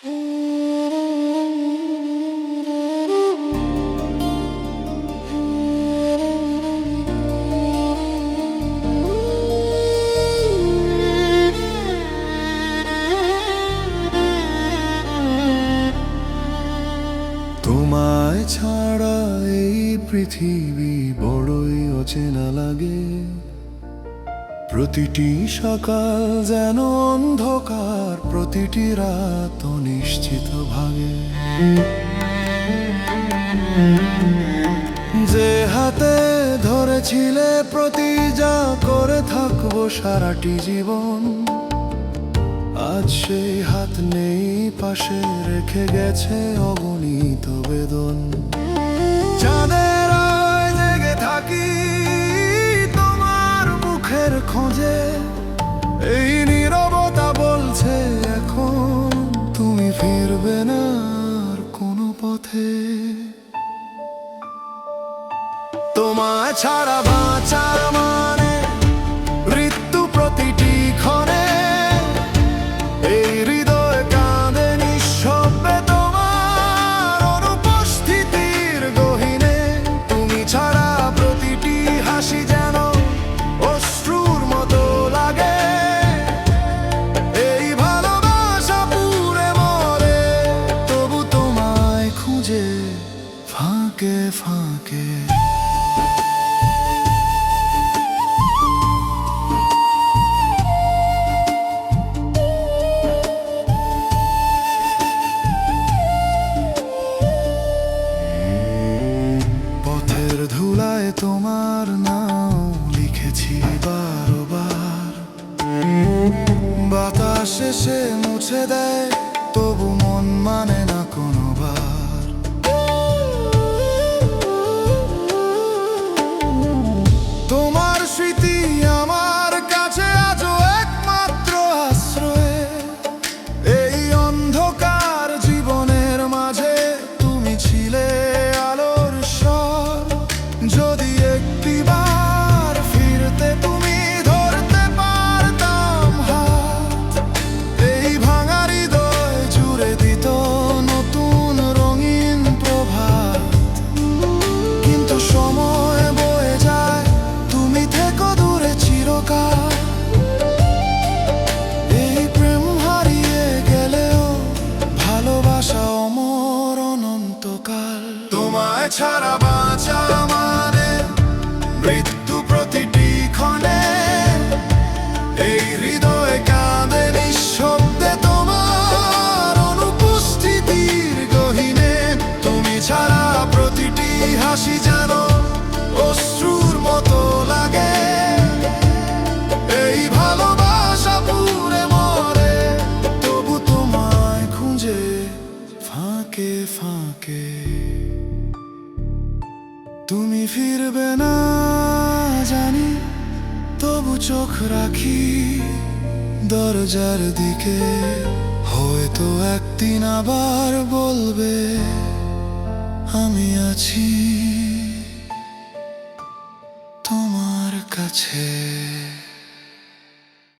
তোমায় ছাড়া এই পৃথিবী বড়ই অচেনা লাগে। প্রতিটি সকাল যেন অন্ধকার, প্রতিটি রাত অনিশ্চিত ভাগে। যে হাতে ধরেছিলে প্রতি যা করে থাকব সারাটি জীবন, আজ সেই হাত নেই পাশে রেখে গেছে অগণিত বেদন। চাঁদের খোঁজে এই নীরবতা বলছে এখন তুমি ফিরবে না কোনো পথে। তোমায় ছাড়া তোমার নাম লিখেছি বারবার। বাতাস এসে মুছে দেয় তবু মন মানে ভালোবাসা অমর অনন্তকাল। তোমায় ছাড়া বাঁচা মানে মৃত্যু প্রতিটি ক্ষণে। এই হৃদয় কাঁদে নিঃশব্দে তোমার অনুপস্থিতির গহিনে। তুমি ছাড়া প্রতিটি হাসি যেন তুমি ফিরবে না জানি, তবু চোখ রাখি দরজার দিকে। হয়তো একদিন আবার বলবে, আমি আছি তোমার কাছে।